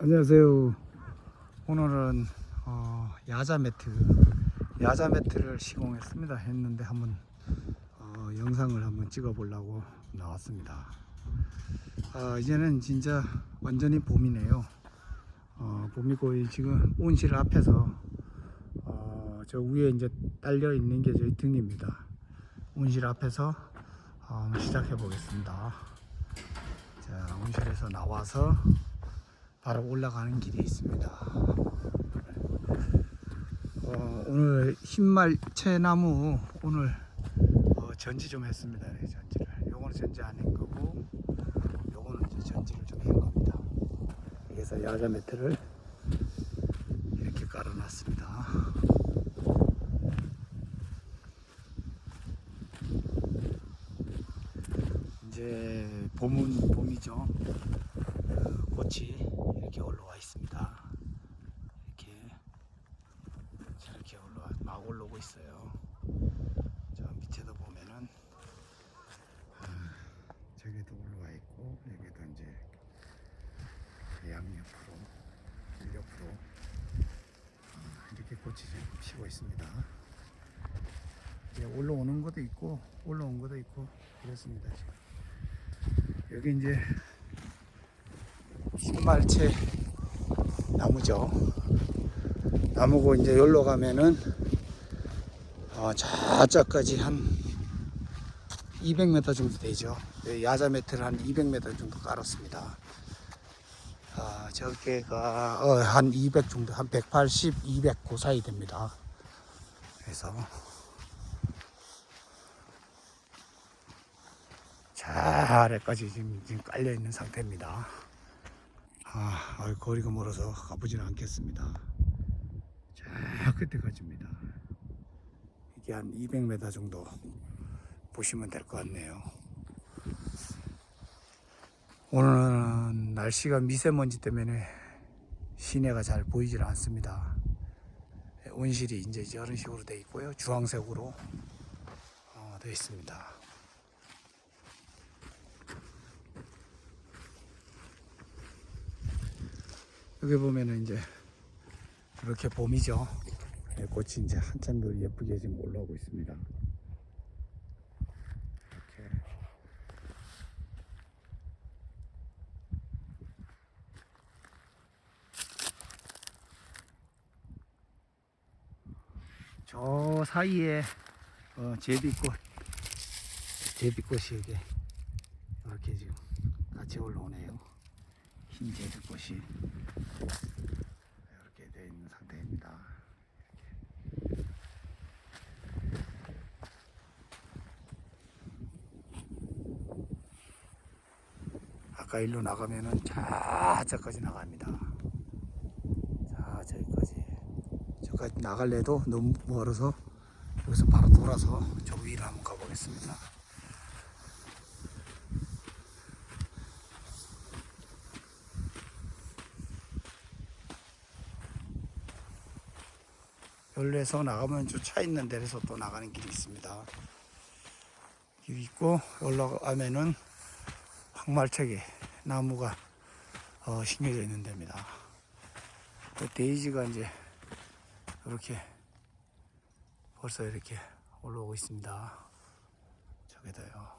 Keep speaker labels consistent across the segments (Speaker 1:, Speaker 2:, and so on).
Speaker 1: 안녕하세요. 오늘은 어, 야자 매트, 야자 매트를 시공했습니다. 했는데 한번 어, 영상을 한번 찍어보려고 나왔습니다. 아, 이제는 진짜 완전히 봄이네요. 어, 봄이고 이 지금 온실 앞에서 어, 저 위에 이제 딸려 있는 게 저희 등입니다. 온실 앞에서 어, 시작해 보겠습니다. 자, 온실에서 나와서 바로 올라가는 길이 있습니다. 어, 오늘 흰말 채 나무 오늘 어, 전지 좀 했습니다. 네, 전지를. 요거는 전지 안 한 거고, 요거는 이제 전지를 좀 한 겁니다. 그래서 야자 매트를 이렇게 깔아놨습니다. 이제 봄은 봄이죠. 그 꽃이 이렇게 올라와 있습니다. 이렇게 저렇게 올라와 막 올라오고 있어요. 저 밑에도 보면은 아, 저기도 올라와 있고 여기도 이제 양옆으로 일옆으로 아, 이렇게 꽃이 지금 피고 있습니다. 이제 올라오는 것도 있고 올라온 것도 있고 그렇습니다. 여기 이제 흰말채 나무죠. 나무고 이제 여기로 가면은 어, 저쪽까지 한 200m 정도 되죠. 여기 야자 매트를 한 200m 정도 깔았습니다. 아, 저게가 어, 한 200 정도, 한 180, 200 그 사이 됩니다. 그래서 저 아래까지 지금, 지금 깔려 있는 상태입니다. 아, 거리가 멀어서 가보지는 않겠습니다. 저 끝에까지입니다. 이게 한 200m 정도 보시면 될 것 같네요. 오늘은 날씨가 미세먼지 때문에 시내가 잘 보이질 않습니다. 온실이 이제 이런 식으로 되어 있고요. 주황색으로 어, 되어 있습니다. 여기 보면은 이제 이렇게 봄이죠. 네, 꽃이 이제 한참 더 예쁘게 지금 올라오고 있습니다. 이렇게. 저 사이에 어, 제비꽃, 제비꽃이 이게 이렇게 지금 같이 올라오네요. 흰 제비꽃이. 이렇게 되어 있는 상태입니다. 아까 일로 나가면은 저까지 나갑니다. 자, 저기까지. 저까지 나갈래도 너무 멀어서 여기서 바로 돌아서 저 위로 한번 가보겠습니다. 열에서 나가면 저 차 있는 데에서 또 나가는 길이 있습니다. 길이 있고 올라가면은 황말책에 나무가 어, 심겨져 있는 데입니다. 그 데이지가 이제 이렇게 벌써 이렇게 올라오고 있습니다. 저기다요.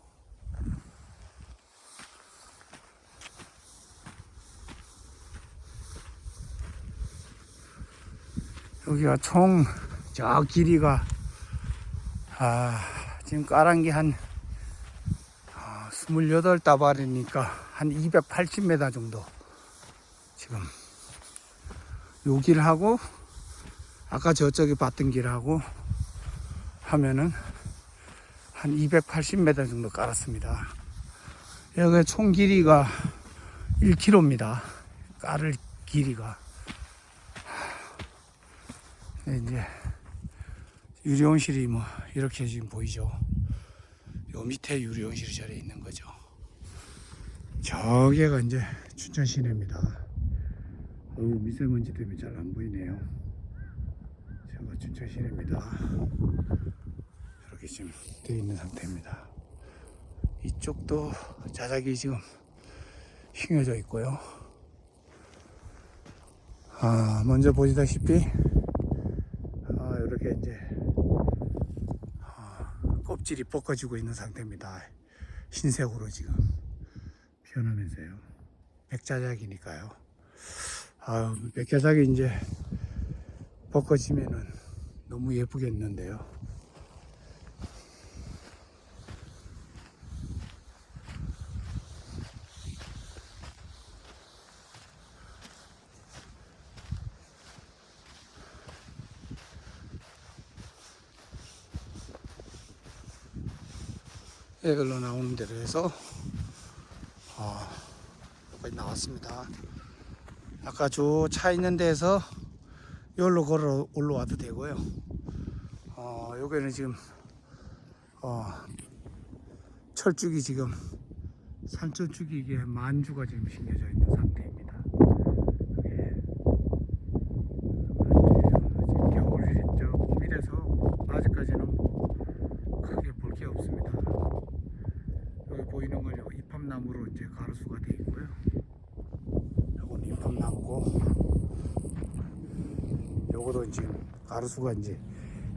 Speaker 1: 여기가 총 저 길이가 아, 지금 깔은 게한 아, 28다발이니까 한 280m 정도 지금 요 길하고 아까 저쪽에 봤던 길하고 하면은 한 280m 정도 깔았습니다. 여기 총 길이가 1km입니다. 깔을 길이가. 네, 이제 유리온실이 뭐 이렇게 지금 보이죠. 요 밑에 유리온실이 저래 있는 거죠. 저기가 이제 춘천 시내입니다. 어, 미세먼지 때문에 잘 안 보이네요. 저가 춘천 시내입니다. 이렇게 지금 되어 있는 상태입니다. 이쪽도 자작이 지금 휘어져 있고요. 아, 먼저 보시다시피 아, 이렇게 이제 아, 껍질이 벗겨지고 있는 상태입니다. 흰색으로 지금 변하면서요. 백자작이니까요. 아, 백자작이 이제 벗겨지면은 너무 예쁘겠는데요. 이걸로 나오는 대로 해서 왔습니다. 아까 저 차 있는 데에서 여기로 걸어 올라와도 되고요. 어, 여기는 지금 어, 철쭉이 지금 산철쭉이 이게 만주가 지금 심겨져 있는 상태입니다. 이게 지금 겨울이 저 봄이라서 아직까지는 뭐 크게 볼 게 없습니다. 여기 보이는 건 이팝나무로 이제 가로수가 되어 있고요. 이건 이팝나무고, 요거도 지금 가로수가 이제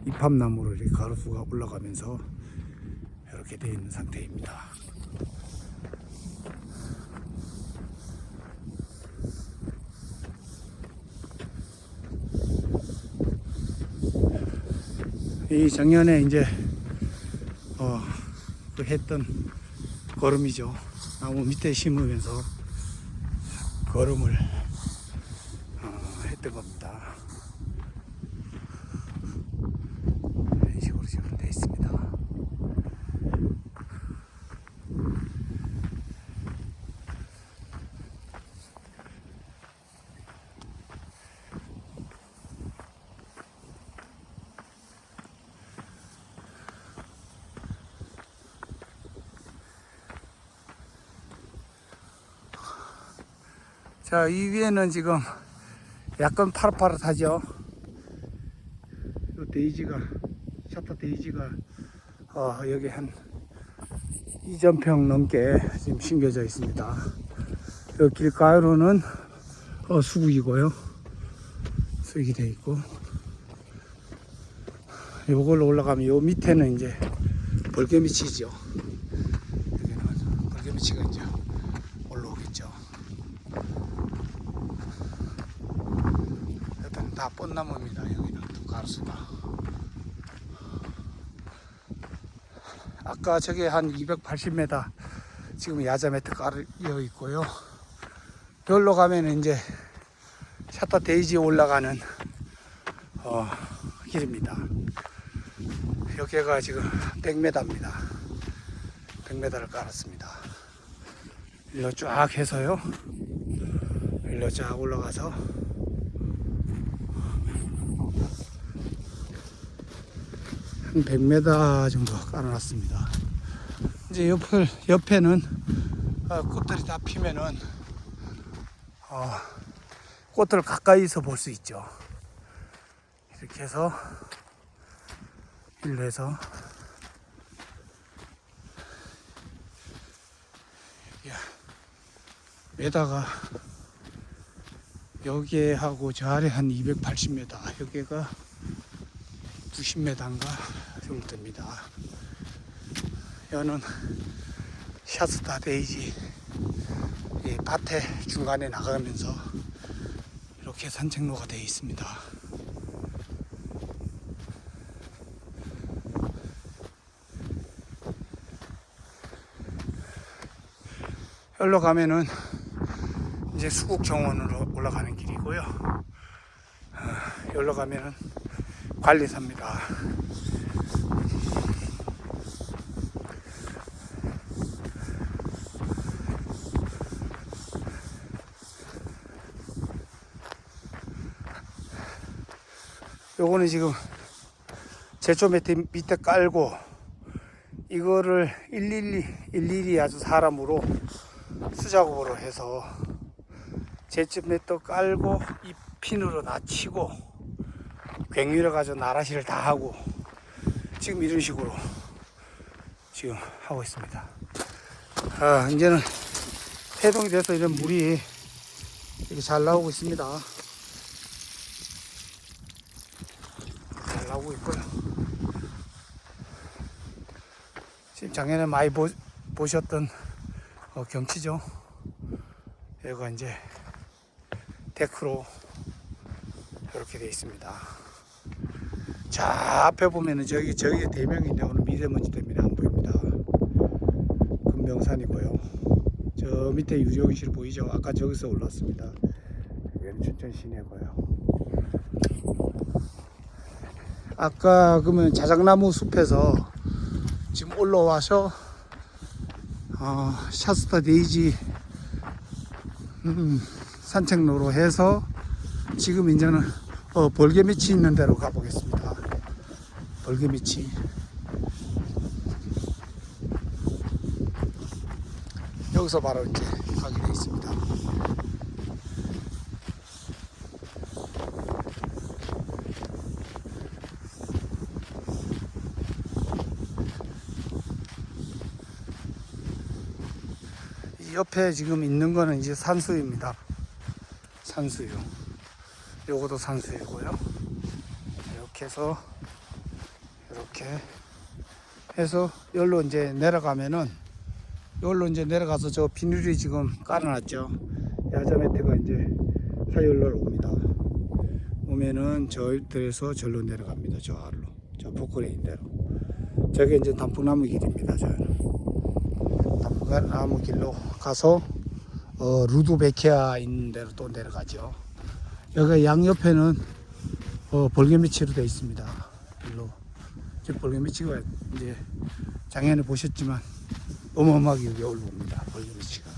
Speaker 1: 이팝나무로 이렇게 가로수가 올라가면서 이렇게 되어 있는 상태입니다. 이 작년에 이제 어, 그 했던 거름이죠. 나무 밑에 심으면서 거름을 어, 했던 겁니다. 이런 식으로 지금 돼 있습니다. 자, 이 위에는 지금 약간 파릇파릇하죠. 요 데이지가, 셔터 데이지가, 어, 여기 한 2전평 넘게 지금 심겨져 있습니다. 요 길가로는 어, 수국이고요. 수익이 돼 있고. 요걸로 올라가면 요 밑에는 이제 벌개미치죠. 여기는 벌개미치가 이제 올라오겠죠. 일단 다 뻔나무입니다. 여기는 또 가로수가. 아까 저게 한 280m 지금 야자 매트 깔려 있고요. 별로 가면 이제 샤타 데이지 올라가는 어, 길입니다. 여기가 지금 100m입니다. 100m를 깔았습니다. 일로 쫙 해서요. 일로 쫙 올라가서 한 100m 정도 깔아놨습니다. 이제 옆을, 옆에는 어, 꽃들이 다 피면은 어, 꽃들을 가까이서 볼 수 있죠. 이렇게 해서 일로 해서 메다가 여기에 하고 저 아래 한 280m 여기가 90m인가 됩니다 여는 샤스타 데이지 이 밭에 중간에 나가면서 이렇게 산책로가 되어 있습니다 여기로 가면은 이제 수국 정원으로 올라가는 길이고요. 어, 여기로 가면은 관리사입니다. 요거는 지금 제초 밑에, 밑에 깔고 이거를 일일이 일일이 아주 사람으로 수작업으로 해서 제쯤에 또 깔고 이 핀으로 낮추고 괭이를 가지고 나라시를 다 하고 지금 이런 식으로 지금 하고 있습니다. 아, 이제는 해동이 돼서 이런 물이 이렇게 잘 나오고 있습니다. 나오고 있고요. 지금 작년에 많이 보, 보셨던 어, 경치죠. 여기가 이제 데크로 이렇게 돼 있습니다. 자 앞에 보면은 저기 저기 대명인데 오늘 미세먼지 때문에 안 보입니다. 금명산이고요. 저 밑에 유정실 보이죠? 아까 저기서 올랐습니다. 여기는 춘천 시내고요. 아까 그러면 자작나무 숲에서 지금 올라와서 어, 샤스타 데이지 음, 산책로로 해서 지금 이제는 어, 벌개밑이 있는 데로 가보겠습니다. 벌개밑이 여기서 바로 이제 가게 되어 있습니다. 이 옆에 지금 있는 거는 이제 산수유입니다. 산수유. 요것도 산수유고요. 이렇게 해서 이렇게 해서 여기로 이제 내려가면은 여기로 이제 내려가서 저 비닐이 지금 깔아놨죠. 야자 매트가 이제 사열로 옵니다. 오면은 저들에서 절로 내려갑니다. 저 아래로. 저 포크레인 대로. 저게 이제 단풍나무 길입니다. 저는. 단풍나무 길로 가서 어, 루드베키아 있는 데로 또 내려가죠. 여기 양옆에는 어, 벌개미치로 되어 있습니다. 일로. 지금 벌개미치가 이제 작년에 보셨지만 어마어마하게 여기 올라옵니다. 벌개미치가.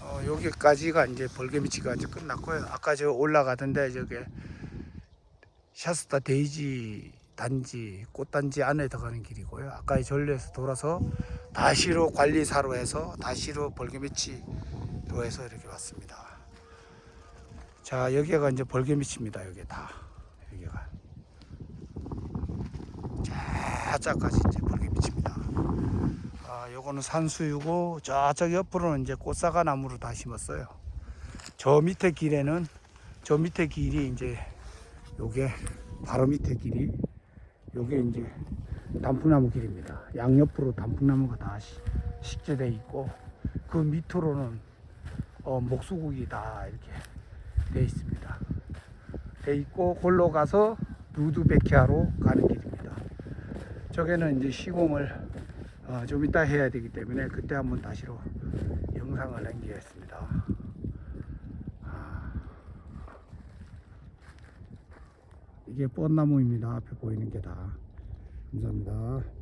Speaker 1: 어, 여기까지가 이제 벌개미치가 이제 끝났고요. 아까 저 올라가던데 저게 샤스타 데이지 단지 꽃단지 안에 들어가는 길이고요. 아까 이 전로에서 돌아서 다시로 관리사로 해서 다시로 벌개미치로 해서 이렇게 왔습니다. 자 여기가 이제 벌개미치입니다. 여기 다 여기가 자자까지 이제 벌개미치입니다. 아, 요거는 산수유고 저쪽 옆으로는 이제 꽃사과 나무를 다 심었어요. 저 밑에 길에는 저 밑에 길이 이제 요게 바로 밑에 길이 요게 이제 단풍나무 길입니다. 양옆으로 단풍나무가 다 시- 식재돼 있고 그 밑으로는 어, 목수국이 다 이렇게 돼 있습니다. 돼 있고 골로 가서 루드베키아로 가는 길입니다. 저게는 이제 시공을 어, 좀 이따 해야 되기 때문에 그때 한번 다시로 영상을 남기겠습니다. 아, 이게 뻔나무입니다. 앞에 보이는 게 다. 감사합니다.